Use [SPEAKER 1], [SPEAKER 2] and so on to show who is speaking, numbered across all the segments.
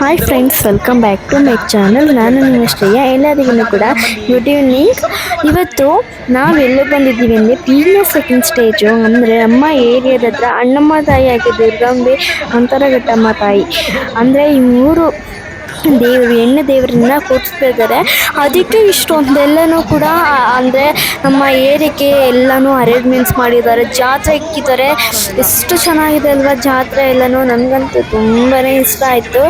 [SPEAKER 1] Hi friends welcome back to my channel ನಾನು ನಿಮ್ಮ ಶ್ರೇಯ. ಎಲ್ಲರಿಗೂ ಕೂಡ ಗುಡ್ ಈವ್ನಿಂಗ್ ಇವತ್ತು ನಾವು ಎಲ್ಲೋ ಬಂದಿದ್ದೀವಿ ಅಂದರೆ ಪಿ ಸೆಕೆಂಡ್ ಸ್ಟೇಜು ಅಂದರೆ ನಮ್ಮ ಏರಿಯಾದ ಹತ್ರ ಅಣ್ಣಮ್ಮ ತಾಯಿ ಆಗಿ ದುರ್ಗಾಂಬೆ ಅಂತರಘಟ್ಟಮ್ಮ ತಾಯಿ. ಅಂದರೆ ಈ ಮೂರು ದೇವರು ಹೆಣ್ಣು ದೇವರನ್ನ ಕೂರಿಸ್ತಾ ಇದ್ದಾರೆ. ಅದಕ್ಕೆ ಇಷ್ಟೊಂದೆಲ್ಲನೂ ಕೂಡ ಅಂದರೆ ನಮ್ಮ ಏರಿಯಾಕ್ಕೆ ಎಲ್ಲನೂ ಅರೇಂಜ್ಮೆಂಟ್ಸ್ ಮಾಡಿದ್ದಾರೆ, ಜಾತ್ರೆ ಇಕ್ಕಿದ್ದಾರೆ. ಎಷ್ಟು ಚೆನ್ನಾಗಿದೆ ಅಲ್ವಾ ಜಾತ್ರೆ ಎಲ್ಲನೂ? ನನಗಂತೂ ತುಂಬಾ ಇಷ್ಟ ಆಯಿತು.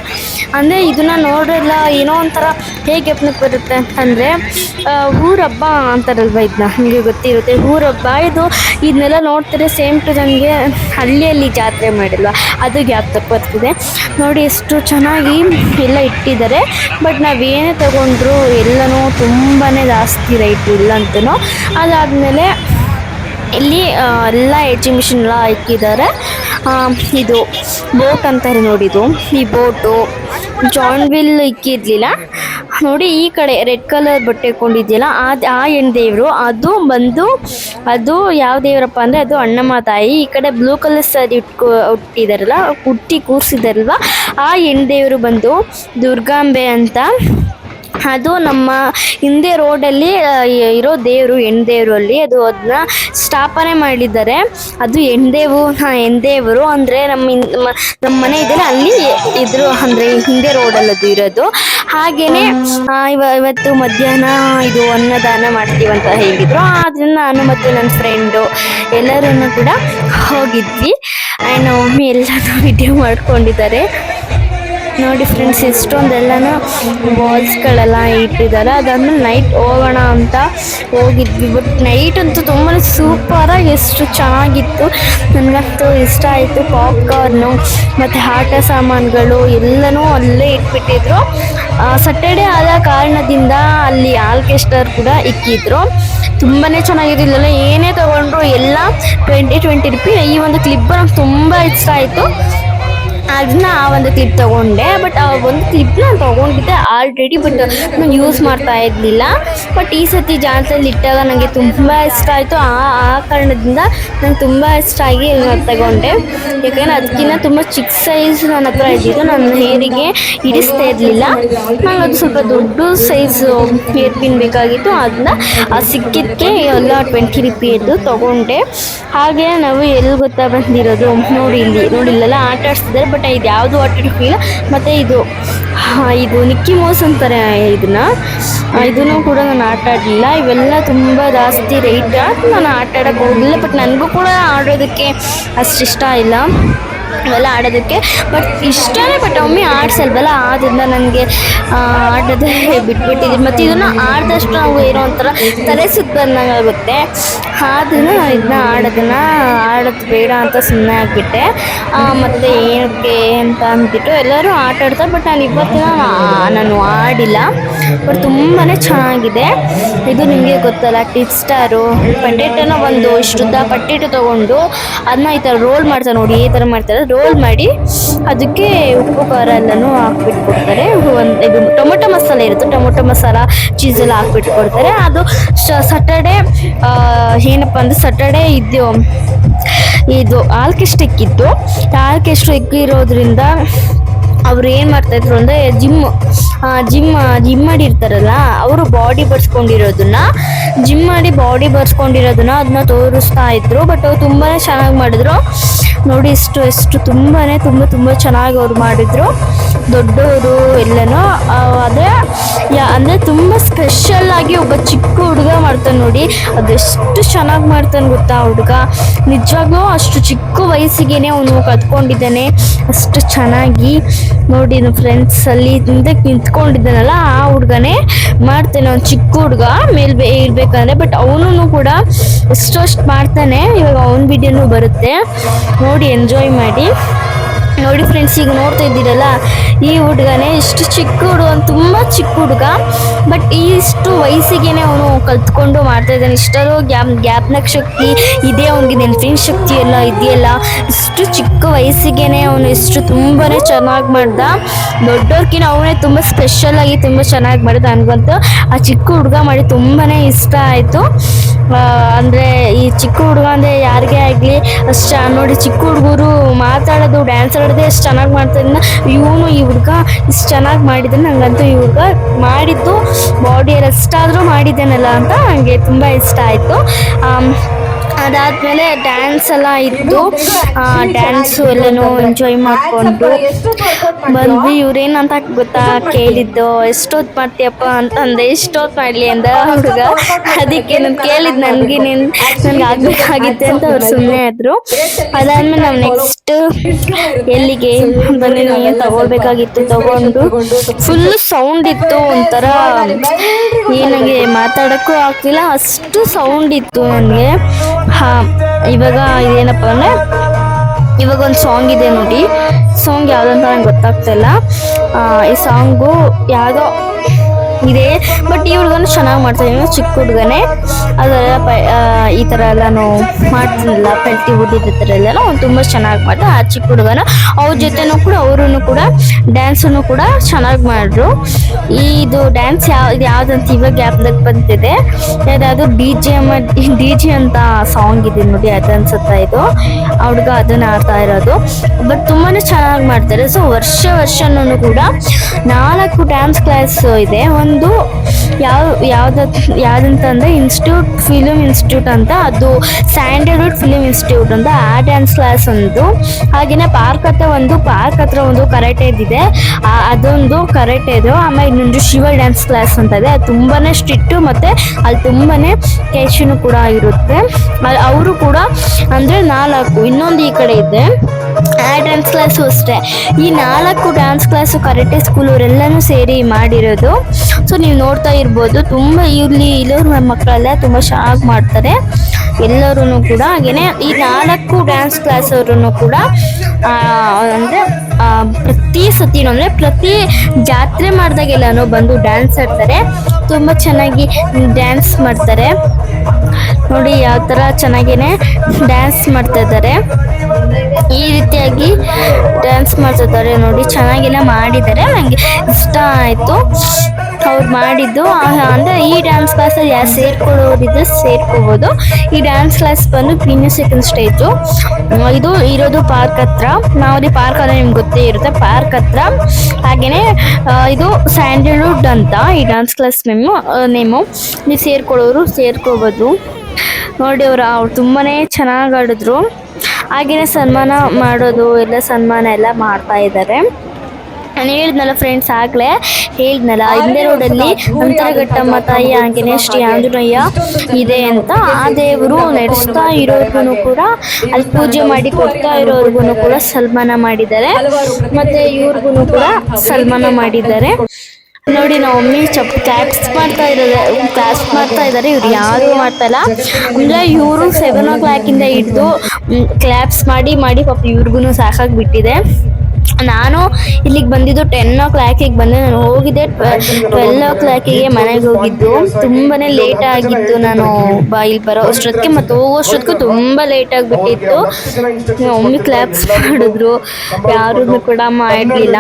[SPEAKER 1] ಅಂದರೆ ಇದನ್ನು ನೋಡಿಲ್ಲ ಏನೋ ಒಂಥರ ಹೇಗೆ ಜ್ಞಾಪನಕ್ಕೆ ಬರುತ್ತೆ ಅಂತಂದರೆ ಊರಬ್ಬ ಅಂತಾರಲ್ವ ಇದನ್ನ ನಿಮಗೆ ಗೊತ್ತಿರುತ್ತೆ ಊರಬ್ಬ ಇದು ಇದನ್ನೆಲ್ಲ ನೋಡ್ತಾರೆ ಸೇಮ್ ಟು ನನಗೆ ಹಳ್ಳಿಯಲ್ಲಿ ಜಾತ್ರೆ ಮಾಡಿಲ್ವ? ಅದು ಗ್ಯಾಪ್ ಬರ್ತಿದೆ. ನೋಡಿ ಎಷ್ಟು ಚೆನ್ನಾಗಿ ಎಲ್ಲ ಇಟ್ಟಿದ್ದಾರೆ ಬಟ್ ನಾವೇನೇ ತಗೊಂಡ್ರು ಎಲ್ಲನೂ ತುಂಬಾ ಜಾಸ್ತಿ ರೈಟ್ ಇಲ್ಲ ಅಂತನೂ. ಅದಾದಮೇಲೆ ಇಲ್ಲಿ ಎಲ್ಲ ಎಕ್ಸಿಬಿಷನ್ ಎಲ್ಲ ಇಕ್ಕಿದ್ದಾರೆ ಆ, ಇದು ಬೋಟ್ ಅಂತಾರೆ ನೋಡಿದು ಈ ಬೋಟು ಜಾನ್ವಿಲ್ ವಿಲ್ ಇಕ್ಕಿರ್ಲಿಲ್ಲ. ನೋಡಿ ಈ ಕಡೆ ರೆಡ್ ಕಲರ್ ಬಟ್ಟೆ ಹಾಕೊಂಡಿದ್ಯಲ್ಲ ಆ ಆ ಹೆಣ್ ದೇವರು, ಅದು ಬಂದು, ಅದು ಯಾವ ದೇವರಪ್ಪ ಅಂದರೆ ಅದು ಅಣ್ಣಮ್ಮ ತಾಯಿ, ಈ ಕಡೆ ಬ್ಲೂ ಕಲರ್ ಸಾರಿ ಉಟ್ಕೊ ಉಟ್ಟಿದಾರಲ್ಲ ಹುಟ್ಟಿ ಕೂರಿಸಿದಾರಲ್ವ, ಆ ಹೆಣ್ ದೇವರು ಬಂದು ದುರ್ಗಾಂಬೆ ಅಂತ ಅದು ನಮ್ಮ ಹಿಂದೆ ರೋಡಲ್ಲಿ ಇರೋ ದೇವರು ಹೆಣ್ದೇವ್ರು ಅಲ್ಲಿ ಅದು ಅದನ್ನ ಸ್ಥಾಪನೆ ಮಾಡಿದ್ದಾರೆ. ಅದು ಹೆಣ್ದೇವು ಹಾಂ ಹೆಣ್ದೇವರು ಅಂದರೆ ನಮ್ಮ ನಮ್ಮ ಮನೆ ಇದೆಯಲ್ಲ ಅಲ್ಲಿ ಇದ್ರು, ಅಂದರೆ ಹಿಂದೆ ರೋಡಲ್ಲಿ ಅದು ಇರೋದು. ಹಾಗೇನೆ ಇವ, ಇವತ್ತು ಮಧ್ಯಾಹ್ನ ಇದು ಅನ್ನದಾನ ಮಾಡ್ತೀವಂತ ಹೇಳಿದ್ರು. ಆದ್ರೆ ನಾನು ಮತ್ತು ನನ್ನ ಫ್ರೆಂಡು ಎಲ್ಲರನ್ನು ಕೂಡ ಹೋಗಿದ್ವಿ. ಆ್ಯಂಡ್ ಮಮ್ಮಿ ಎಲ್ಲರೂ ವಿಡಿಯೋ ಮಾಡ್ಕೊಂಡಿದ್ದಾರೆ. ನೋಡಿ ಫ್ರೆಂಡ್ಸ್ ಎಷ್ಟೊಂದೆಲ್ಲನೂ ಬಾಲ್ಸ್ಗಳೆಲ್ಲ ಇಟ್ಟಿದ್ದಾರೆ. ಅದಾದ್ಮೇಲೆ ನೈಟ್ ಹೋಗೋಣ ಅಂತ ಹೋಗಿದ್ವಿ. ಬಟ್ ನೈಟ್ ಅಂತೂ ತುಂಬ ಸೂಪರಾಗಿ ಎಷ್ಟು ಚೆನ್ನಾಗಿತ್ತು. ನನಗಂತೂ ಇಷ್ಟ ಆಯಿತು. ಪಾಪ್ಕಾರ್ನು ಮತ್ತು ಆಟ ಸಾಮಾನುಗಳು ಎಲ್ಲನೂ ಅಲ್ಲೇ ಇಟ್ಬಿಟ್ಟಿದ್ರು. ಸಟರ್ಡೇ ಆದ ಕಾರಣದಿಂದ ಅಲ್ಲಿ ಆಲ್ಕೆಸ್ಟರ್ ಕೂಡ ಇಕ್ಕಿದ್ರು. ತುಂಬಾ ಚೆನ್ನಾಗಿರಲಿಲ್ಲ ಏನೇ ತಗೊಂಡ್ರು ಎಲ್ಲ ಟ್ವೆಂಟಿ ಟ್ವೆಂಟಿ ರುಪಿ ಈ ಒಂದು ಕ್ಲಿಪ್ ನಮ್ಗೆ ತುಂಬ ಇಷ್ಟ ಆಯಿತು. ಅದನ್ನ ಆ ಒಂದು ಕ್ಲಿಪ್ ತಗೊಂಡೆ ಬಟ್ ಆ ಒಂದು ಕ್ಲಿಪ್ ನಾನು ತಗೊಂಡಿದ್ದೆ ಆಲ್ರೆಡಿ ಬಟ್ ನಾನು ಯೂಸ್ ಮಾಡ್ತಾ ಇರಲಿಲ್ಲ. ಬಟ್ ಈ ಸತಿ ಜಾನ್ಸಲ್ಲಿ ಇಟ್ಟಾಗ ನನಗೆ ತುಂಬ ಇಷ್ಟ ಆಯಿತು. ಆ ಆ ಕಾರಣದಿಂದ ನಂಗೆ ತುಂಬ ಇಷ್ಟ ಆಗಿ ನಾನು ತಗೊಂಡೆ. ಯಾಕೆಂದರೆ ಅದಕ್ಕಿಂತ ತುಂಬ ಚಿಕ್ಕ ಸೈಜ್ ನನ್ನ ಹತ್ರ ಇದ್ದಿದ್ದು ನನ್ನ ಹೇರಿಗೆ ಹಿಡಿಸ್ತಾ ಇರಲಿಲ್ಲ. ನಂಗೆ ಅದು ಸ್ವಲ್ಪ ದೊಡ್ಡ ಸೈಜ್ ಹೇರ್ ಪಿನ್ ಬೇಕಾಗಿತ್ತು. ಅದನ್ನ ಆ ಸಿಕ್ಕಿದ್ದಕ್ಕೆ ಎಲ್ಲ ಟ್ವೆಂಟಿ ರುಪಿಯದ್ದು ತಗೊಂಡೆ. ಹಾಗೆ ನಾವು ಎಲ್ಲಿ ಗೊತ್ತಾ ಬಂದಿರೋದು? ನೋಡಿ ಇಲ್ಲಿ, ನೋಡಿಲ್ಲಲ್ಲ? ಆಟ ಬಟ್ ಇದು ಯಾವುದು ವಾಟರ್ ಇಲ್ಲ ಮತ್ತು ಇದು ಇದು ನಿಕ್ಕಿ ಮೋಸ್ ಅಂತಾರೆ ಇದನ್ನ. ಇದನ್ನು ಕೂಡ ನಾನು ಆಟ ಆಡಲಿಲ್ಲ. ಇವೆಲ್ಲ ತುಂಬ ಜಾಸ್ತಿ ರೇಟ್ ನಾನು ಆಟ ಆಡೋಕ್ಕೆ ಹೋಗಲಿಲ್ಲ ಬಟ್ ನನಗೂ ಕೂಡ ಆಡೋದಕ್ಕೆ ಅಷ್ಟಿಷ್ಟ ಇಲ್ಲ. ಇವೆಲ್ಲ ಆಡೋದಕ್ಕೆ. ಬಟ್ ಇಷ್ಟನೇ ಬಟ್ ಒಮ್ಮೆ ಆಡ್ಸಲ್ವಲ್ಲ? ಆದ್ರಿಂದ ನನಗೆ ಆಡೋದೇ ಬಿಟ್ಬಿಟ್ಟಿದ್ದೀನಿ ಮತ್ತು ಇದನ್ನು ಆಡಿದಷ್ಟು ನಾವು ಏನೋ ಒಂಥರ ತಲೆ ಸುತ್ತ ಬಂದಂಗೆ ಆಗುತ್ತೆ. ಇದನ್ನ ಆಡೋದನ್ನ ಆಡೋದು ಬೇಡ ಅಂತ ಸುಮ್ಮನೆ ಆಗಿಬಿಟ್ಟೆ. ಮತ್ತು ಏನಕ್ಕೆ ಅಂತ ಅಂದ್ಬಿಟ್ಟು ಎಲ್ಲರೂ ಆಟ ಆಡ್ತಾರೆ ಬಟ್ ನಾನು ಇವತ್ತಿನ ನಾನು ಆಡಿಲ್ಲ. ಬಟ್ ತುಂಬಾ ಚೆನ್ನಾಗಿದೆ. ಇದು ನಿಮಗೆ ಗೊತ್ತಲ್ಲ ಟಿಪ್ ಸ್ಟಾರು ಪಟೇಟನ ಒಂದು ಶುದ್ಧ ಪಟೇಟೊ ತೊಗೊಂಡು ಅದನ್ನ ಈ ಥರ ರೋಲ್ ಮಾಡ್ತಾರೆ ನೋಡಿ, ಈ ಥರ ಮಾಡ್ತಾರೆ. ರೋಲ್ ಮಾಡಿ ಅದಕ್ಕೆ ಉಪ್ಪು, ಖಾರ ಎಲ್ಲನೂ ಹಾಕ್ಬಿಟ್ಟು ಕೊಡ್ತಾರೆ ಒಂದು, ಇದು ಟೊಮೊಟೊ ಮಸಾಲೆ ಇರುತ್ತೆ. ಟೊಮೊಟೊ ಮಸಾಲ ಚೀಸೆಲ್ಲ ಹಾಕ್ಬಿಟ್ಟು ಕೊಡ್ತಾರೆ ಅದು ಸಟರ್ಡೆ ಏನಪ್ಪ ಅಂದರೆ ಸಟರ್ಡೆ ಇದು ಇದು ಆಲ್ಕೆಸ್ಟ್ ಇಕ್ಕಿತ್ತು ಆಲ್ಕೆಸ್ಟ್ ಇಕ್ಕಿರೋದ್ರಿಂದ ಅವ್ರು ಏನು ಮಾಡ್ತಾಯಿದ್ರು ಅಂದರೆ ಜಿಮ್ ಜಿಮ್ ಜಿಮ್ ಮಾಡಿರ್ತಾರಲ್ಲ ಅವರು ಬಾಡಿ ಬರ್ಸ್ಕೊಂಡಿರೋದನ್ನ ಜಿಮ್ ಮಾಡಿ ಬಾಡಿ ಬರ್ಸ್ಕೊಂಡಿರೋದನ್ನ ಅದನ್ನ ತೋರಿಸ್ತಾ ಇದ್ರು ಬಟ್ ಅವ್ರು ತುಂಬಾ ಚೆನ್ನಾಗಿ ಮಾಡಿದ್ರು. ನೋಡಿ ಎಷ್ಟು ಎಷ್ಟು ತುಂಬಾ ತುಂಬ ತುಂಬ ಚೆನ್ನಾಗಿ ಅವ್ರು ಮಾಡಿದ್ರು. ದೊಡ್ಡವರು ಎಲ್ಲನೂ ಅದೇ ಅಂದರೆ ತುಂಬ ಸ್ಪೆಷಲ್ ಆಗಿ ಒಬ್ಬ ಚಿಕ್ಕ ಹುಡುಗ ಮಾಡ್ತಾನೆ ನೋಡಿ, ಅದೆಷ್ಟು ಚೆನ್ನಾಗಿ ಮಾಡ್ತಾನೆ ಗೊತ್ತಾ ಹುಡುಗ. ನಿಜವಾಗ್ಲೂ ಅಷ್ಟು ಚಿಕ್ಕ ವಯಸ್ಸಿಗೆನೆ ಅವನು ಕತ್ಕೊಂಡಿದ್ದಾನೆ ಅಷ್ಟು ಚೆನ್ನಾಗಿ ನೋಡಿ ನಮ್ಮ ಫ್ರೆಂಡ್ಸ್ ಅಲ್ಲಿ ಹಿಂದೆ ನಿಂತ್ಕೊಂಡಿದ್ದಾನಲ್ಲ ಆ ಹುಡುಗನೇ ಮಾಡ್ತಾನೆ ಅವ್ನು ಚಿಕ್ಕ ಹುಡುಗ, ಮೇಲ್ ಇರ್ಬೇಕಂದ್ರೆ ಬಟ್ ಅವನು ಕೂಡ ಎಷ್ಟಷ್ಟು ಮಾಡ್ತಾನೆ. ಇವಾಗ ಅವನ ವಿಡಿಯೋನು ಬರುತ್ತೆ. ನೋಡಿ ಎಂಜಾಯ್ ಮಾಡಿ. ನೋಡಿ ಫ್ರೆಂಡ್ಸ್ ಈಗ ನೋಡ್ತಾ ಇದ್ದೀರಲ್ಲ, ಈ ಹುಡುಗನೇ ಇಷ್ಟು ಚಿಕ್ಕ ಹುಡುಗ ತುಂಬ ಚಿಕ್ಕ ಹುಡುಗ. ಬಟ್ ಇಷ್ಟು ವಯಸ್ಸಿಗೆನೆ ಅವನು ಕಲ್ತ್ಕೊಂಡು ಮಾಡ್ತಾ ಇದ್ದಾನೆ. ಇಷ್ಟಲ್ಲೂ ಗ್ಯಾಪ್ ಜ್ಞಾಪನಕ ಶಕ್ತಿ ಇದೆ ಅವನಿಗೆ. ನೆನಪಿನ ಶಕ್ತಿ ಎಲ್ಲ ಇದೆಯಲ್ಲ. ಇಷ್ಟು ಚಿಕ್ಕ ವಯಸ್ಸಿಗೆನೆ ಅವನು ಇಷ್ಟು ತುಂಬಾ ಚೆನ್ನಾಗಿ ಮಾಡ್ದ. ದೊಡ್ಡವ್ರಿಗಿನ ಅವನೇ ತುಂಬ ಸ್ಪೆಷಲ್ ಆಗಿ ತುಂಬ ಚೆನ್ನಾಗಿ ಮಾಡಿದ. ನನಗಂತೂ ಆ ಚಿಕ್ಕ ಹುಡುಗ ಮಾಡಿ ತುಂಬಾ ಇಷ್ಟ ಆಯಿತು. ಅಂದರೆ ಈ ಚಿಕ್ಕ ಹುಡುಗ ಅಂದರೆ ಯಾರಿಗೇ ಆಗಲಿ, ಅಷ್ಟು ನೋಡಿ ಚಿಕ್ಕ ಹುಡುಗರು ಮಾತಾಡೋದು ಡ್ಯಾನ್ಸ್ ಆಡೋದೇ ಎಷ್ಟು ಚೆನ್ನಾಗಿ ಮಾಡ್ತಾಯಿದ್ನ ಇವನು ಈ ಹುಡುಗ ಇಷ್ಟು ಚೆನ್ನಾಗಿ ಮಾಡಿದ್ರೆ ನಂಗಂತೂ ಈ ಹುಡುಗ ಮಾಡಿದ್ದು ಬಾಡಿ ಎಷ್ಟಾದರೂ ಮಾಡಿದ್ದೇನಲ್ಲ ಅಂತ ನನಗೆ ತುಂಬ ಇಷ್ಟ ಆಯಿತು. ಅದಾದಮೇಲೆ ಡ್ಯಾನ್ಸ್ ಎಲ್ಲ ಇತ್ತು. ಡ್ಯಾನ್ಸು ಎಲ್ಲನೂ ಎಂಜಾಯ್ ಮಾಡಿಕೊಂಡು ಬಂದ್ವಿ. ಇವ್ರೇನಂತ ಗೊತ್ತಾ ಕೇಳಿದ್ದು ಎಷ್ಟೊತ್ತು ಮಾಡ್ತೀಯಪ್ಪ ಅಂತಂದೆ ಎಷ್ಟೊತ್ತು ಮಾಡಲಿ ಅಂದ ಹುಡುಗ. ಅದಕ್ಕೆ ನಾನು ಕೇಳಿದ್ ನನಗೆ ನೀನು, ನನಗೆ ಆಗಬೇಕಾಗಿತ್ತು ಅಂತ ಅವ್ರು ಸುಮ್ಮನೆ ಆದರು ಅದಾದ್ಮೇಲೆ ನಾವು ನೆಕ್ಸ್ಟ್ ಎಲ್ಲಿಗೆ ಬಂದಿದ್ದೀನಿ ತಗೋಬೇಕಾಗಿತ್ತು ತಗೊಂಡು. ಫುಲ್ ಸೌಂಡ್ ಇತ್ತು, ಒಂಥರ ಏನಂಗೆ ಮಾತಾಡೋಕ್ಕೂ ಆಗ್ತಿಲ್ಲ ಅಷ್ಟು ಸೌಂಡ್ ಇತ್ತು ನನಗೆ. ಹಾ, ಇವಾಗ ಇದೇನಪ್ಪ ಅಂದರೆ, ಇವಾಗ ಒಂದು ಸಾಂಗ್ ಇದೆ ನೋಡಿ. ಸಾಂಗ್ ಯಾವುದಂತ ನಂಗೆ ಗೊತ್ತಾಗ್ತಾ ಇಲ್ಲ. ಈ ಸಾಂಗು ಯಾವುದೋ, ಇದೆ. ಬಟ್ ಹುಡುಗನು ಚೆನ್ನಾಗಿ ಮಾಡ್ತಾ ಇದ್ದೀನಿ ಚಿಕ್ಕ ಹುಡುಗನೇ. ಅದೆಲ್ಲ ಪ ಈ ಥರ ಎಲ್ಲ ನಾವು ಮಾಡ್ತಿಲ್ಲ. ಪೆಲ್ಟಿ ಊದಿದ ಥರ ಅವ್ನು ತುಂಬ ಚೆನ್ನಾಗಿ ಮಾಡ್ದ. ಆ ಚಿಕ್ಕ ಹುಡುಗನ ಅವ್ರ ಜೊತೆನೂ ಕೂಡ ಅವರು ಕೂಡ ಡ್ಯಾನ್ಸನ್ನು ಕೂಡ ಚೆನ್ನಾಗಿ ಮಾಡಿದ್ರು ಇದು ಡ್ಯಾನ್ಸ್ ಯಾವ ಇದು ಯಾವ್ದಂತ ಇವಾಗ ಗ್ಯಾಪ್ದಾಗ ಬಂತಿದೆ ಯಾವ್ದಾದ್ರು ಡಿ ಜೆ ಡಿ ಜೆ ಅಂತ ಸಾಂಗ್ ಇದೆ ನೋಡಿ ಅದು ಅನ್ಸುತ್ತಾ ಇದು. ಆ ಹುಡುಗ ಅದನ್ನ ಆಡ್ತಾ ಇರೋದು. ಬಟ್ ತುಂಬಾನೇ ಚೆನ್ನಾಗಿ ಮಾಡ್ತಾರೆ. ಸೊ ವರ್ಷ ವರ್ಷನೂ ಕೂಡ ನಾಲ್ಕು ಡ್ಯಾನ್ಸ್ ಕ್ಲಾಸ್ ಇದೆ. ಒಂದು ಯಾವ ಯಾವ್ದು ಯಾವ್ದಂತಂದ್ರೆ ಇನ್ಸ್ಟಿಟ್ಯೂಟ್ ಫಿಲ್ಮ್ ಇನ್ಸ್ಟಿಟ್ಯೂಟ್ ಅಂತ, ಅದು ಸ್ಯಾಂಡಲ್ವುಡ್ ಫಿಲಿಮ್ ಇನ್ಸ್ಟಿಟ್ಯೂಟ್ ಅಂತ ಆ ಡ್ಯಾನ್ಸ್ ಕ್ಲಾಸ್ ಒಂದು. ಹಾಗೆಯೇ ಪಾರ್ಕ್ ಹತ್ರ ಒಂದು, ಪಾರ್ಕ್ ಹತ್ರ ಒಂದು ಕರಾಟೆ ಇದೆ ಅದೊಂದು ಕರಾಟೆ ಇದು. ಆಮೇಲೆ ಇನ್ನೊಂದು ಶಿವ ಡ್ಯಾನ್ಸ್ ಕ್ಲಾಸ್ ಅಂತ ಇದೆ. ಅದು ತುಂಬಾನೇ ಸ್ಟ್ರಿಕ್ಟು ಮತ್ತೆ ಅಲ್ಲಿ ತುಂಬಾನೇ ಕ್ಯಾಶನು ಕೂಡ ಇರುತ್ತೆ. ಅವರು ಕೂಡ ಅಂದ್ರೆ ನಾಲ್ಕು, ಇನ್ನೊಂದು ಈ ಕಡೆ ಇದೆ. ಆ ಡ್ಯಾನ್ಸ್ ಕ್ಲಾಸು ಅಷ್ಟೇ. ಈ ನಾಲ್ಕು ಡ್ಯಾನ್ಸ್ ಕ್ಲಾಸು ಕರಾಟೆ ಸ್ಕೂಲ್ ಅವರೆಲ್ಲನೂ ಸೇರಿ ಮಾಡಿರೋದು. ಸೊ ನೀವು ನೋಡ್ತಾ ಇರ್ಬೋದು, ತುಂಬ ಇಲ್ಲಿ ಇಲ್ಲೋರು ಮಕ್ಕಳೆಲ್ಲ ತುಂಬ ಶಾಗ್ ಮಾಡ್ತಾರೆ. ಎಲ್ಲರೂ ಕೂಡ ಹಾಗೆಯೇ ಈ ನಾಲ್ಕು ಡ್ಯಾನ್ಸ್ ಕ್ಲಾಸ್ ಅವರು ಕೂಡ ಅಂದರೆ ಪ್ರತಿ ಸತಿನೂ ಅಂದರೆ ಪ್ರತಿ ಜಾತ್ರೆ ಮಾಡಿದಾಗೆಲ್ಲನೂ ಬಂದು ಡ್ಯಾನ್ಸ್ ಆಡ್ತಾರೆ. ತುಂಬ ಚೆನ್ನಾಗಿ ಡ್ಯಾನ್ಸ್ ಮಾಡ್ತಾರೆ. ನೋಡಿ ಯಾವ ಥರ ಚೆನ್ನಾಗೇನೆ ಡ್ಯಾನ್ಸ್ ಮಾಡ್ತಾ ಇದ್ದಾರೆ. ಈ ರೀತಿಯಾಗಿ ಡ್ಯಾನ್ಸ್ ಮಾಡ್ತಾ ಇದ್ದಾರೆ ನೋಡಿ ಚೆನ್ನಾಗೆಲ್ಲ ಮಾಡಿದ್ದಾರೆ. ನನಗೆ ಇಷ್ಟ ಆಯಿತು. ಅವ್ರು ಮಾಡಿದ್ದು ಅಂದ್ರೆ ಈ ಡ್ಯಾನ್ಸ್ ಕ್ಲಾಸಲ್ಲಿ ಯಾರು ಸೇರ್ಕೊಳ್ಳೋರಿದ್ರೆ ಸೇರ್ಕೋಬೋದು. ಈ ಡ್ಯಾನ್ಸ್ ಕ್ಲಾಸ್ ಬಂದು ಪಿನ್ಯೂ ಸೆಕೆಂಡ್ ಸ್ಟೇಜು ಇದು ಇರೋದು ಪಾರ್ಕ್ ಹತ್ರ. ನಾವು ಅದೇ ಪಾರ್ಕ್ ಅಂದರೆ ನಿಮ್ಗೆ ಗೊತ್ತೇ ಇರುತ್ತೆ. ಪಾರ್ಕ್ ಹತ್ರ ಹಾಗೆಯೇ ಇದು ಸ್ಯಾಂಡಲ್ವುಡ್ ಅಂತ ಈ ಡ್ಯಾನ್ಸ್ ಕ್ಲಾಸ್ ನೇಮು ನೇಮು ನೀವು ಸೇರ್ಕೊಳ್ಳೋರು ಸೇರ್ಕೋಬೋದು. ನೋಡಿ ಅವರು, ಅವ್ರು ತುಂಬಾ ಚೆನ್ನಾಗಿ ಆಡಿದ್ರು. ಹಾಗೆಯೇ ಸನ್ಮಾನ ಮಾಡೋದು, ಎಲ್ಲ ಸನ್ಮಾನ ಎಲ್ಲ ಮಾಡ್ತಾ ಇದ್ದಾರೆ ನಾನು ಹೇಳಿದ್ನಲ್ಲ ಫ್ರೆಂಡ್ಸ್ ಆಗಲೇ, ಹೇಳಿದ್ನಲ್ಲ ಹಿಂದೆ ರೋಡಲ್ಲಿ ಅಂತರಘಟ್ಟಮ್ಮ ತಾಯಿ ಆಂಜನೇಯ ಶ್ರೀ ಆಂಜನೇಯ ಇದೆ ಅಂತ ಆ ದೇವರು ನಡೆಸ್ತಾ ಇರೋರ್ಗು ಕೂಡ, ಅಲ್ಲಿ ಪೂಜೆ ಮಾಡಿ ಕೊಡ್ತಾ ಇರೋರ್ಗು ಕೂಡ ಸಲ್ಮಾನ ಮಾಡಿದ್ದಾರೆ. ಮತ್ತೆ ಇವ್ರಿಗೂ ಕೂಡ ಸಲ್ಮಾನ ಮಾಡಿದ್ದಾರೆ. ನೋಡಿ ನಾವು ಮಮ್ಮಿ ಚಪ್ ಕ್ಲಾಪ್ಸ್ ಮಾಡ್ತಾ ಇದ್ದಾರೆ ಕ್ಲಾಪ್ಸ್ ಮಾಡ್ತಾ ಇದ್ದಾರೆ, ಇವ್ರು ಯಾರು ಮಾಡ್ತಾ ಇಲ್ಲ ಅಂದ್ರೆ ಇವರು ಸೆವೆನ್ ಓ ಕ್ಲಾಕಿಂದ ಹಿಡಿದು ಕ್ಲಾಪ್ಸ್ ಮಾಡಿ ಮಾಡಿ ಪಾಪ ಇವ್ರಿಗೂ ಸಾಕಾಗ್ಬಿಟ್ಟಿದೆ. ನಾನು ಇಲ್ಲಿಗೆ ಬಂದಿದ್ದು ಟೆನ್ ಓ ಕ್ಲಾಕಿಗೆ ಬಂದೆ. ನಾನು ಹೋಗಿದ್ದೆ ಟ್ವೆಲ್ ಓ ಕ್ಲಾಕಿಗೆ ಮನೆಗೆ ಹೋಗಿದ್ದು. ತುಂಬಾ ಲೇಟ್ ಆಗಿತ್ತು ನಾನು ಬಾ ಇಲ್ಲಿ ಬರೋ ಅಷ್ಟೊತ್ತಿಗೆ. ಮತ್ತು ಹೋಗೋ ಅಷ್ಟೊತ್ತಿಗೆ ತುಂಬ ಲೇಟ್ ಆಗಿಬಿಟ್ಟಿತ್ತು. ಒಮ್ಮೆ ಕ್ಲಾಪ್ಸ್ ಮಾಡಿದ್ರು. ಯಾರೂ ಕೂಡ ಮಾಡಲಿಲ್ಲ.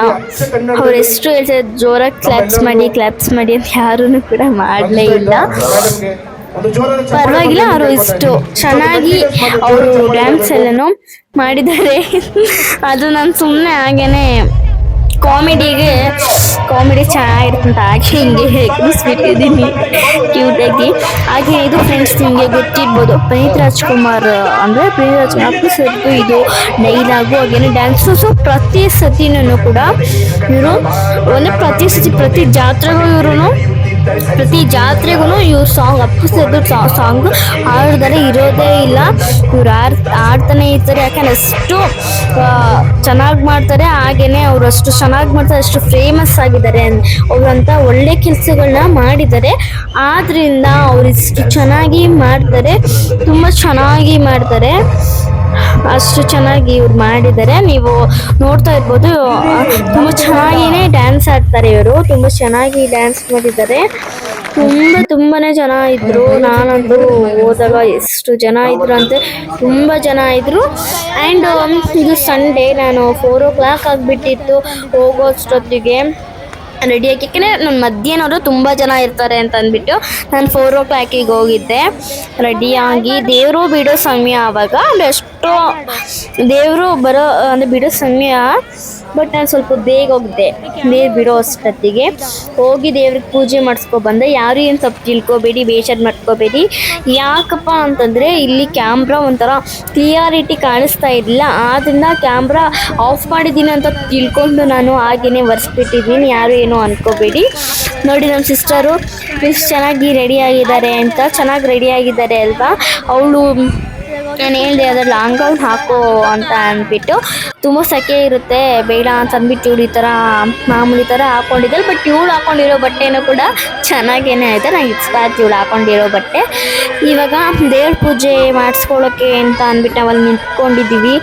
[SPEAKER 1] ಅವ್ರು ಎಷ್ಟು ಹೇಳ್ತಾರೆ ಜೋರಾಗಿ ಕ್ಲಾಪ್ಸ್ ಮಾಡಿ ಕ್ಲಾಪ್ಸ್ ಮಾಡಿ ಅಂತ ಯಾರೂ ಕೂಡ ಮಾಡಲೇ ಇಲ್ಲ. ಪರವಾಗಿಲ್ಲ ಅವರು ಇಷ್ಟು ಚೆನ್ನಾಗಿ ಅವರು ಡ್ಯಾನ್ಸ್ ಎಲ್ಲನೂ ಮಾಡಿದ್ದಾರೆ. ಅದು ನಾನು ಸುಮ್ಮನೆ ಹಾಗೇನೆ ಕಾಮಿಡಿಗೆ ಕಾಮಿಡಿ ಚೆನ್ನಾಗಿರುತ್ತೆ ಅಂತ ಹಾಗೆ ಹಿಂಗೆ ಹೇಗಿಸ್ಬಿಟ್ಟಿದ್ದೀನಿ ಕ್ಯೂಟಾಗಿ ಹಾಗೆ ಇದು ಫ್ರೆಂಡ್ಸ್ ನಿಮಗೆ ಗೊತ್ತಿರ್ಬೋದು. ಪುನೀತ್ ರಾಜ್ಕುಮಾರ್ ಅಂದರೆ ಪ್ರೀತ್ ರಾಜ್ಕುಮಾರ್ ಸರ್ದು ಇದು ಡೈಲಾಗು ಹಾಗೇನೆ ಡ್ಯಾನ್ಸು ಸೊ ಪ್ರತಿ ಸತಿನೂ ಕೂಡ ಇವರು ಒಂದು ಪ್ರತಿ ಸತಿ ಪ್ರತಿ ಜಾತ್ರೆಗೂ ಇವರು ಪ್ರತಿ ಜಾತ್ರೆಗೂ ಇವ್ರ ಸಾಂಗ್ ಅಪ್ಪು ಸಾ ಸಾಂಗ್ ಹಾಡ್ದರೆ ಇರೋದೇ ಇಲ್ಲ. ಇವ್ರು ಆಡ್ ಆಡ್ತಾನೆ ಇರ್ತಾರೆ. ಯಾಕಂದ್ರೆ ಅಷ್ಟು ಚೆನ್ನಾಗಿ ಮಾಡ್ತಾರೆ. ಹಾಗೇನೆ ಅವ್ರು ಅಷ್ಟು ಚೆನ್ನಾಗಿ ಮಾಡ್ತಾರೆ, ಅಷ್ಟು ಫೇಮಸ್ ಆಗಿದ್ದಾರೆ ಅವ್ರಂತ ಒಳ್ಳೆ ಕೆಲಸಗಳನ್ನ ಮಾಡಿದ್ದಾರೆ. ಆದ್ರಿಂದ ಅವ್ರು ಇಷ್ಟು ಚೆನ್ನಾಗಿ ಮಾಡ್ತಾರೆ. ತುಂಬ ಚೆನ್ನಾಗಿ ಮಾಡ್ತಾರೆ. ಅಷ್ಟು ಚೆನ್ನಾಗಿ ಇವ್ರು ಮಾಡಿದ್ದಾರೆ. ನೀವು ನೋಡ್ತಾ ಇರ್ಬೋದು ತುಂಬ ಚೆನ್ನಾಗಿನೇ ಡ್ಯಾನ್ಸ್ ಆಡ್ತಾರೆ ಇವರು. ತುಂಬ ಚೆನ್ನಾಗಿ ಡ್ಯಾನ್ಸ್ ಮಾಡಿದ್ದಾರೆ. ತುಂಬ ತುಂಬಾ ಜನ ಇದ್ರು. ನಾನಂತೂ ಹೋದಾಗ ಎಷ್ಟು ಜನ ಇದ್ರು ಅಂತ ತುಂಬ ಜನ ಇದ್ರು. ಆ್ಯಂಡ್ ಇದು ಸಂಡೇ ನಾನು ಫೋರ್ ಓ ಕ್ಲಾಕ್ ಆಗಿಬಿಟ್ಟಿತ್ತು ಹೋಗೋ ಅಷ್ಟೊತ್ತಿಗೆ ರೆಡಿ ಯಾಕೆಂದರೆ ನನ್ನ ಮಧ್ಯಾಹ್ನವರು ತುಂಬ ಜನ ಇರ್ತಾರೆ ಅಂತ ಅಂದ್ಬಿಟ್ಟು ನಾನು ಫೋರ್ ಓ ಕ್ಲಾಕಿಗೆ ಹೋಗಿದ್ದೆ. ರೆಡಿಯಾಗಿ ದೇವರು ಬಿಡೋ ಸಮಯ ಆವಾಗ ಅಷ್ಟು ಕರೆಕ್ಟು ದೇವರು ಬರೋ, ಅಂದರೆ ಬಿಡೋ ಸಮಯ, ಬಟ್ ನಾನು ಸ್ವಲ್ಪ ಬೇಗ ಹೋಗಿದ್ದೆ. ನೀರು ಬಿಡೋ ಅಷ್ಟೊತ್ತಿಗೆ ಹೋಗಿ ದೇವ್ರಿಗೆ ಪೂಜೆ ಮಾಡಿಸ್ಕೊ ಬಂದೆ. ಯಾರು ಏನು ತಪ್ಪು ತಿಳ್ಕೊಬೇಡಿ ಬೇಷಾರು ಮಾಡ್ಕೋಬೇಡಿ. ಯಾಕಪ್ಪ ಅಂತಂದರೆ ಇಲ್ಲಿ ಕ್ಯಾಮ್ರಾ ಒಂಥರ ಕ್ಲಿಯಾರಿಟಿ ಕಾಣಿಸ್ತಾ ಇರಲಿಲ್ಲ. ಆದ್ದರಿಂದ ಕ್ಯಾಮ್ರಾ ಆಫ್ ಮಾಡಿದ್ದೀನಿ ಅಂತ ತಿಳ್ಕೊಂಡು ನಾನು ಹಾಗೇನೆ ಒರೆಸ್ಬಿಟ್ಟಿದ್ದೀನಿ. ಯಾರು ಏನು ಅನ್ಕೋಬೇಡಿ. ನೋಡಿ ನಮ್ಮ ಸಿಸ್ಟರು ಎಷ್ಟು ಚೆನ್ನಾಗಿ ರೆಡಿ ಆಗಿದ್ದಾರೆ ಅಂತ. ಚೆನ್ನಾಗಿ ರೆಡಿ ಆಗಿದ್ದಾರೆ ಅಲ್ವಾ? ಅವಳು ನಾನು ಹೇಳಿದೆ ಅದ್ರ ಲಾಂಗ್ ಗೌನ್ ಹಾಕೋ ಅಂತ ಅಂದ್ಬಿಟ್ಟು ತುಂಬ ಸೆಕೆ ಇರುತ್ತೆ, ಬೇಡ ಅಂತ ಅಂದ್ಬಿಟ್ಟು ಇವಳು ಈ ಥರ ಮಾಮೂಲಿ ಥರ ಹಾಕೊಂಡಿದ್ದಾಳೆ ಬಟ್ ಇವಳು ಹಾಕೊಂಡಿರೋ ಬಟ್ಟೆನೂ ಕೂಡ ಚೆನ್ನಾಗೇನೆ ಆಯಿತು ನಾನು ಇಷ್ಟ ಇವಳು ಹಾಕೊಂಡಿರೋ ಬಟ್ಟೆ. ಇವಾಗ ದೇವ್ರ ಪೂಜೆ ಮಾಡಿಸ್ಕೊಳ್ಳೋಕ್ಕೆ ಅಂತ ಅಂದ್ಬಿಟ್ಟು ನಾವಲ್ಲಿ ನಿಂತ್ಕೊಂಡಿದ್ದೀವಿ.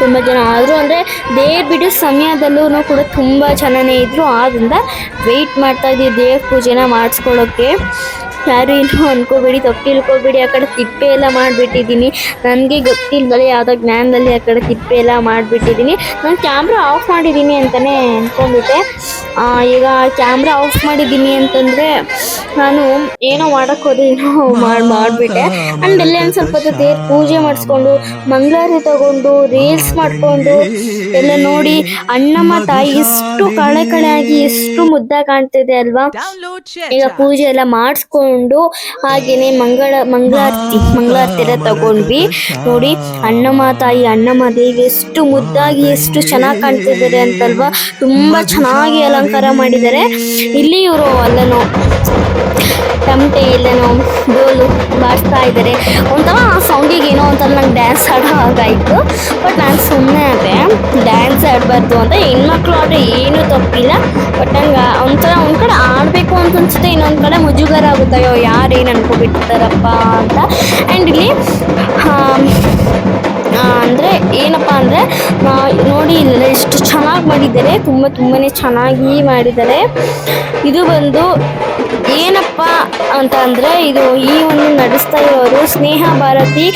[SPEAKER 1] ತುಂಬ ಜನ ಆದರೂ ಅಂದರೆ ದೇವ್ರ ಬಿಡೋ ಸಮಯದಲ್ಲೂ ಕೂಡ ತುಂಬ ಜನನೇ ಇದ್ದರು ಆದ್ದರಿಂದ ವೆಯ್ಟ್ ಮಾಡ್ತಾ ಇದ್ದೀವಿ ದೇವ್ರ ಪೂಜೆನ ಮಾಡಿಸ್ಕೊಳ್ಳೋಕ್ಕೆ ಯಾರು ಏನು ಅನ್ಕೋಬೇಡಿ ತಪ್ಪು ತಿಳ್ಕೊಬೇಡಿ ಆ ಕಡೆ ತಿಪ್ಪೆ ಎಲ್ಲ ಮಾಡಿಬಿಟ್ಟಿದ್ದೀನಿ. ನನಗೆ ಗೊತ್ತಿಲ್ಲದೆ ಯಾವುದೋ ಜ್ಞಾನದಲ್ಲಿ ಆ ಕಡೆ ತಿಪ್ಪೆ ಎಲ್ಲ ಮಾಡಿಬಿಟ್ಟಿದ್ದೀನಿ. ನಾನು ಕ್ಯಾಮ್ರಾ ಆಫ್ ಮಾಡಿದ್ದೀನಿ ಅಂತಲೇ ಅಂದ್ಕೊಂಡ್ಬಿಟ್ಟೆ ಆ, ಈಗ ಕ್ಯಾಮ್ರಾ ಆಫ್ ಮಾಡಿದ್ದೀನಿ ಅಂತಂದರೆ ನಾನು ಏನೋ ಮಾಡೋಕ್ಕೆ ಹೋದೆ ಏನೋ ಮಾಡಿ ಮಾಡಿಬಿಟ್ಟೆ. ಆ್ಯಂಡ್ ಅಲ್ಲೇ ಒಂದು ಸ್ವಲ್ಪ ಹೊತ್ತು ದೇವ್ರ ಪೂಜೆ ಮಾಡಿಸ್ಕೊಂಡು ಮಂಗಳಾರತಿ ತಗೊಂಡು ರೀಲ್ಸ್ ಮಾಡಿಕೊಂಡು ಎಲ್ಲ ನೋಡಿ ಅಣ್ಣಮ್ಮ ತಾಯಿ ಎಷ್ಟು ಕಳೆ ಕಳೆ ಆಗಿ ಎಷ್ಟು ಮುದ್ದಾಗಿ ಕಾಣ್ತಿದೆ ಅಲ್ವಾ? ಈಗ ಪೂಜೆ ಎಲ್ಲ ಮಾಡಿಸ್ಕೊಂಡು ಹಾಗೇನೆ ಮಂಗಳ ಮಂಗಳಾರತಿ ಮಂಗಳಾರತಿ ಎಲ್ಲ ತಗೊಂಡ್ವಿ. ನೋಡಿ, ಅಣ್ಣಮ್ಮ ತಾಯಿ, ಅಣ್ಣಮ್ಮ ದೇವಿ ಎಷ್ಟು ಮುದ್ದಾಗಿ, ಎಷ್ಟು ಚೆನ್ನಾಗಿ ಕಾಣ್ತಿದ್ದಾರೆ ಅಂತಲ್ವಾ? ತುಂಬಾ ಚೆನ್ನಾಗಿ ಅಲಂಕಾರ ಮಾಡಿದ್ದಾರೆ. ಇಲ್ಲಿ ಇವರು ಅಲ್ಲೇನೋ, ತಮಟೆ ಇಲ್ಲನೋ, ಡೋಲು ಬಾರಿಸ್ತಾ ಇದ್ದಾರೆ. ಒಂಥರ ಆ ಸೌಂಡಿಗೆ ಏನೋ ಒಂಥರ ನಂಗೆ ಡ್ಯಾನ್ಸ್ ಆಡೋ ಹಾಗಾಯ್ತು. ಬಟ್ ನಾನು ಆಡಬಾರ್ದು ಅಂತ ಹೆಣ್ಮಕ್ಳು ಆದರೆ ಏನೂ ತಪ್ಪಿಲ್ಲ. ಬಟ್ ಹಂಗೆ ಒಂಥರ ಒಂದು ಕಡೆ ಆಡಬೇಕು ಅಂತ ಅನ್ಸುತ್ತೆ, ಇನ್ನೊಂದು ಕಡೆ ಮುಜುಗರ ಆಗುತ್ತೆ, ಅಯ್ಯೋ ಯಾರು ಏನು ಅನ್ಕೊಬಿಡ್ತಾರಪ್ಪ ಅಂತ. ಆ್ಯಂಡ್ ಇಲ್ಲಿ ಅಂದರೆ ಏನಪ್ಪ ಅಂದರೆ ನೋಡಿ ಇಲ್ಲೆಲ್ಲ ಎಷ್ಟು ಚೆನ್ನಾಗಿ ಮಾಡಿದ್ದಾರೆ, ತುಂಬ ತುಂಬಾ ಚೆನ್ನಾಗಿ ಮಾಡಿದ್ದಾರೆ. ಇದು ಬಂದು ಏನಪ್ಪ ಅಂತ ಅಂದರೆ ಇದು ಈ ಒಂದು ನಡೆಸ್ತಾ ಇರೋರು ಸ್ನೇಹ ಭಾರತಿ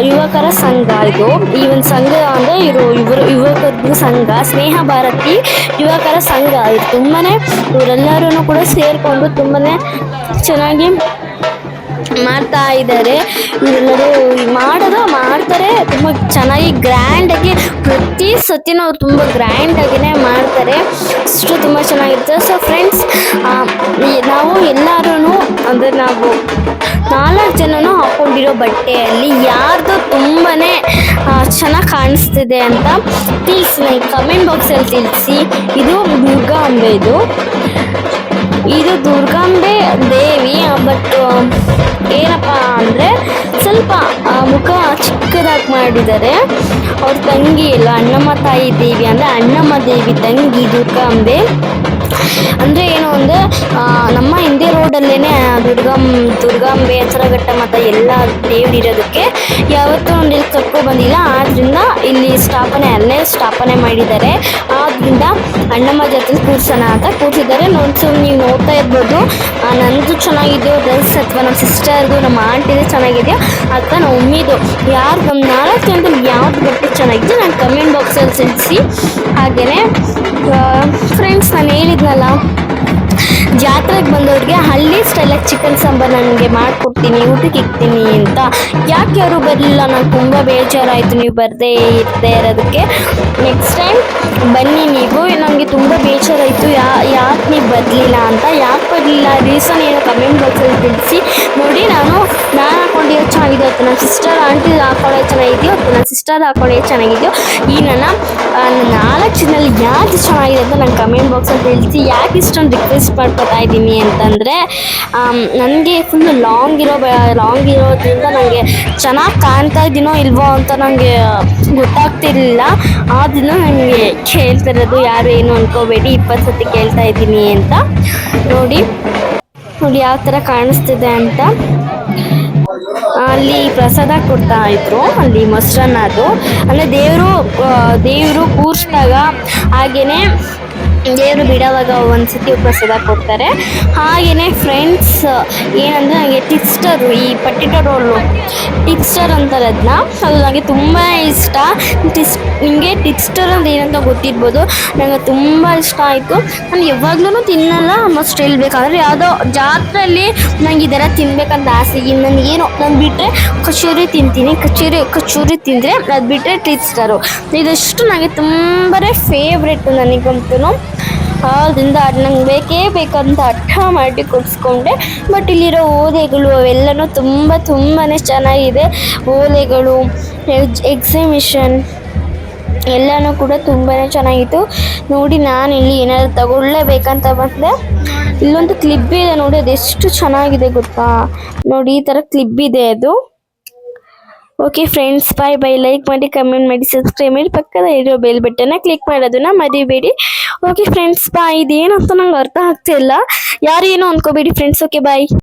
[SPEAKER 1] ಯುವಕರ ಸಂಘ ಇದು. ಈ ಒಂದು ಸಂಘ ಅಂದರೆ ಇವರು ಇವರು ಯುವಕರದ್ದು ಸಂಘ, ಸ್ನೇಹ ಭಾರತಿ ಯುವಕರ ಸಂಘ. ಇದು ತುಂಬಾ ಇವರೆಲ್ಲರೂ ಕೂಡ ಸೇರಿಕೊಂಡು ತುಂಬಾ ಚೆನ್ನಾಗಿ ಮಾಡ್ತಾ ಇದ್ದಾರೆ. ಇವರೆಲ್ಲರೂ ಮಾಡೋದು, ಮಾಡ್ತಾರೆ. ತುಂಬ ಚೆನ್ನಾಗಿ ಗ್ರ್ಯಾಂಡಾಗಿ ಪ್ರತಿ ಸತಿನೂ ಅವ್ರು ತುಂಬ ಗ್ರ್ಯಾಂಡಾಗಿನೇ ಮಾಡ್ತಾರೆ. ಅಷ್ಟು ತುಂಬ ಚೆನ್ನಾಗಿರುತ್ತೆ. ಸೊ ಫ್ರೆಂಡ್ಸ್ ನಾವು ಎಲ್ಲರೂ ಅಂದರೆ ನಾವು ನಾಲ್ಕು ಜನನೂ ಹಾಕೊಂಡಿರೋ ಬಟ್ಟೆಯಲ್ಲಿ ಯಾರ್ದು ತುಂಬಾ ಚೆನ್ನಾಗಿ ಕಾಣಿಸ್ತಿದೆ ಅಂತ ತಿಳಿಸಿ ನನಗೆ ಕಮೆಂಟ್ ಬಾಕ್ಸಲ್ಲಿ ತಿಳಿಸಿ. ಇದು ದುರ್ಗಾ ಅಂಬೆ ಇದು ಇದು ದುರ್ಗಾಂಬೆ ದೇವಿ ಬಟ್ ಏನಪ್ಪ ಅಂದರೆ ಸ್ವಲ್ಪ ಮುಖ ಚಿಕ್ಕದಾಗಿ ಮಾಡಿದ್ದಾರೆ. ಅವ್ರ ತಂಗಿ ಇಲ್ಲ ಅಣ್ಣಮ್ಮ ತಾಯಿ ದೇವಿ ಅಂದರೆ ಅಣ್ಣಮ್ಮ ದೇವಿ ತಂಗಿ ದುರ್ಗಾಂಬೆ. ಅಂದರೆ ಏನು ಅಂದರೆ ನಮ್ಮ ಹಿಂದೆ ರೋಡಲ್ಲೇ ದುರ್ಗಾಂ ದುರ್ಗಾಂಬೆ ಹೆಸರಘಟ್ಟ ಮತ್ತು ಎಲ್ಲ ದೇವರಿರೋದಕ್ಕೆ ಯಾವತ್ತೂ ಒಂದು ಇಲ್ಲಿ ಕರ್ಕೊ ಬಂದಿಲ್ಲ. ಆದ್ದರಿಂದ ಇಲ್ಲಿ ಸ್ಥಾಪನೆ ಅಲ್ಲೇ ಸ್ಥಾಪನೆ ಮಾಡಿದ್ದಾರೆ. ಆದ್ದರಿಂದ ಅಣ್ಣಮ್ಮ ಜೊತೆ ಕೂರ್ಸೋಣ ಅಂತ ಕೂರ್ಸಿದ್ದಾರೆ. ನೋಡ್ಸು, ನೀವು ನೋಡ್ತಾ ಇರ್ಬೋದು. ನಂದು ಚೆನ್ನಾಗಿದೆಯೋ ಡ್ರೆಸ್ ಅಥವಾ ನಮ್ಮ ಸಿಸ್ಟರ್ದು ನಮ್ಮ ಆಂಟಿದು ಚೆನ್ನಾಗಿದೆಯೋ? ಅಥವಾ ನಮ್ಮ ಉಮ್ಮಿದು ಯಾರು ನಮ್ಮ ನಾಲ್ಕು ಜನದಲ್ಲಿ ಯಾವ್ದು ಬಟ್ಟೆ ಚೆನ್ನಾಗಿದೆ ನಾನು ಕಮೆಂಟ್ ಬಾಕ್ಸಲ್ಲಿ ತಿಳಿಸಿ ಹಾಗೆಯೇ ಫ್ರೆಂಡ್ಸ್ ನಾನು ಹೇಳಿದ್ನಲ್ಲ, ಜಾತ್ರೆಗೆ ಬಂದವ್ರಿಗೆ ಹಳ್ಳಿ ಸ್ಟೈಲಾಗಿ ಚಿಕನ್ ಸಾಂಬಾರು ನನಗೆ ಮಾಡಿಕೊಡ್ತೀನಿ, ಊಟಕ್ಕೆ ಇಕ್ತೀನಿ ಅಂತ. ಯಾಕೆ ಯಾರು ಬರಲಿಲ್ಲ? ನಾನು ತುಂಬ ಬೇಜಾರಾಯಿತು. ನೀವು ಬರದೇ ಇರದೇ ಇರೋದಕ್ಕೆ. ನೆಕ್ಸ್ಟ್ ಟೈಮ್ ಬನ್ನಿ ನೀವು. ನನಗೆ ತುಂಬ ಬೇಜಾರಾಯಿತು. ಯಾ, ಯಾಕೆ ನೀವು ಬರಲಿಲ್ಲ ಅಂತ. ಯಾಕೆ ಬರಲಿಲ್ಲ? ರೀಸನ್ ಏನೋ ಕಮೆಂಟ್ ಬಾಕ್ಸಲ್ಲಿ ತಿಳಿಸಿ. ನೋಡಿ, ನಾನು ನಾನು ಹಾಕೊಂಡಿರೋ ಚೆನ್ನಾಗಿದೆ ಅಥವಾ ನನ್ನ ಸಿಸ್ಟರ್ ಆಂಟಿ ಹಾಕೊಳ್ಳೋ ಚೆನ್ನಾಗಿದೆಯೋ ಅಥವಾ ನನ್ನ ಸಿಸ್ಟರ್ ಹಾಕೊಳ್ಳೋ ಚೆನ್ನಾಗಿದೆಯೋ, ಈ ನನ್ನ ನಾಲ್ಕು ಚಿನ್ನಲ್ಲಿ ಯಾಕೆ ಚೆನ್ನಾಗಿದೆ ಅಂತ ನಂಗೆ ಕಮೆಂಟ್ ಬಾಕ್ಸಲ್ಲಿ ತಿಳಿಸಿ ಯಾಕೆ ಇಷ್ಟೊಂದು ರಿಕ್ವೆಸ್ಟ್ ಮಾಡ್ಕೊತಾ ಇದ್ದೀನಿ ಅಂತಂದರೆ ನನಗೆ ಫುಲ್ ಲಾಂಗ್ ಇರೋ ಲಾಂಗ್ ಇರೋದ್ರಿಂದ ನನಗೆ ಚೆನ್ನಾಗಿ ಕಾಣ್ತಾ ಇದ್ದೀನೋ ಇಲ್ವೋ ಅಂತ ನನಗೆ ಗೊತ್ತಾಗ್ತಿರ್ಲಿಲ್ಲ. ಆದ್ರೂ ನನಗೆ ನನಗೆ ಕೇಳ್ತಿರೋದು ಯಾರು ಏನು ಅನ್ಕೋಬೇಡಿ, ಇಪ್ಪತ್ತು ಸತಿ ಕೇಳ್ತಾ ಇದ್ದೀನಿ ಅಂತ. ನೋಡಿ ನೋಡಿ ಯಾವ ಥರ ಕಾಣಿಸ್ತಿದೆ ಅಂತ. ಅಲ್ಲಿ ಪ್ರಸಾದ ಕೊಡ್ತಾ ಇದ್ರು ಅಲ್ಲಿ ಮೊಸರನ್ನ ಅದು. ಅಂದರೆ ದೇವರು ದೇವರು ಕೂರಿಸಿದಾಗ ಹಾಗೇನೆ ದೇವರು ಬಿಡೋವಾಗ ಒಂದ್ಸತಿ ಉಪವಾಸದ ಕೊಡ್ತಾರೆ. ಹಾಗೆಯೇ ಫ್ರೆಂಡ್ಸ್ ಏನಂದರೆ ನನಗೆ ಟಿಕ್ಸ್ಟರು ಈ ಪಟ್ಟಿಟೋ ರೋಲು ಟಿಕ್ಸ್ಟರ್ ಅಂತಾರೆ ಅದನ್ನ ಅದು ನನಗೆ ತುಂಬ ಇಷ್ಟ. ಟಿಸ್ ನಿಮಗೆ ಟಿಕ್ಸ್ಟರ್ ಅಂತ ಏನಂತ ಗೊತ್ತಿರ್ಬೋದು. ನನಗೆ ತುಂಬ ಇಷ್ಟ ಆಯಿತು. ನಾನು ಯಾವಾಗ್ಲೂ ತಿನ್ನಲ್ಲ ಆಲ್ಮೋಸ್ಟ್ ಹೇಳ್ಬೇಕಂದ್ರೆ ಯಾವುದೋ ಜಾತ್ರೆಯಲ್ಲಿ ನಂಗೆ ಇದೆಲ್ಲ ತಿನ್ಬೇಕಂತ ಆಸೆ. ಇನ್ನು ನನಗೇನು ನಾನು ಬಿಟ್ಟರೆ ಕಚೋರಿ ತಿಂತೀನಿ, ಕಚೋರಿ, ಕಚೂರಿ ತಿಂದರೆ ಅದು ಬಿಟ್ಟರೆ ಟಿಕ್ಸ್ಟರು ಇದಷ್ಟು ನನಗೆ ತುಂಬಾ ಫೇವ್ರೆಟ್ ನನಗಂತೂ ಆದ್ದರಿಂದ ಅದು ನಂಗೆ ಬೇಕೇ ಬೇಕಂತ ಅರ್ಥ ಮಾಡಿ ಕೊಡಿಸ್ಕೊಂಡೆ. ಬಟ್ ಇಲ್ಲಿರೋ ಓಲೆಗಳು ಅವೆಲ್ಲನೂ ತುಂಬ ತುಂಬಾ ಚೆನ್ನಾಗಿದೆ. ಓಲೆಗಳು ಎಕ್ಸಿಮಿಷನ್ ಎಲ್ಲನೂ ಕೂಡ ತುಂಬಾ ಚೆನ್ನಾಗಿತ್ತು. ನೋಡಿ ನಾನು ಇಲ್ಲಿ ಏನಾದರೂ ತಗೊಳ್ಳೇಬೇಕಂತ ಬಂದೆ. ಇಲ್ಲೊಂದು ಕ್ಲಿಪ್ ಇದೆ ನೋಡಿ, ಅದೆಷ್ಟು ಚೆನ್ನಾಗಿದೆ ಗೊತ್ತಾ? ನೋಡಿ ಈ ಥರ ಕ್ಲಿಪ್ ಇದೆ ಅದು. Okay friends bye bye like ಮಾಡಿ ಕಮೆಂಟ್ ಮಾಡಿ ಸಬ್ಸ್ಕ್ರೈಬ್ ಮಾಡಿ. ಪಕ್ಕದ ಇರೋ ಬೆಲ್ ಬಟನ್ನ ಕ್ಲಿಕ್ ಮಾಡೋದನ್ನ ಮರಿಬೇಡಿ. ಓಕೆ ಫ್ರೆಂಡ್ಸ್ ಬಾಯ್ ಇದೇನಂತ ನಂಗೆ ಅರ್ಥ ಆಗ್ತಿಲ್ಲ ಯಾರು ಏನೋ ಅನ್ಕೋಬೇಡಿ ಫ್ರೆಂಡ್ಸ್ ಓಕೆ ಬಾಯ್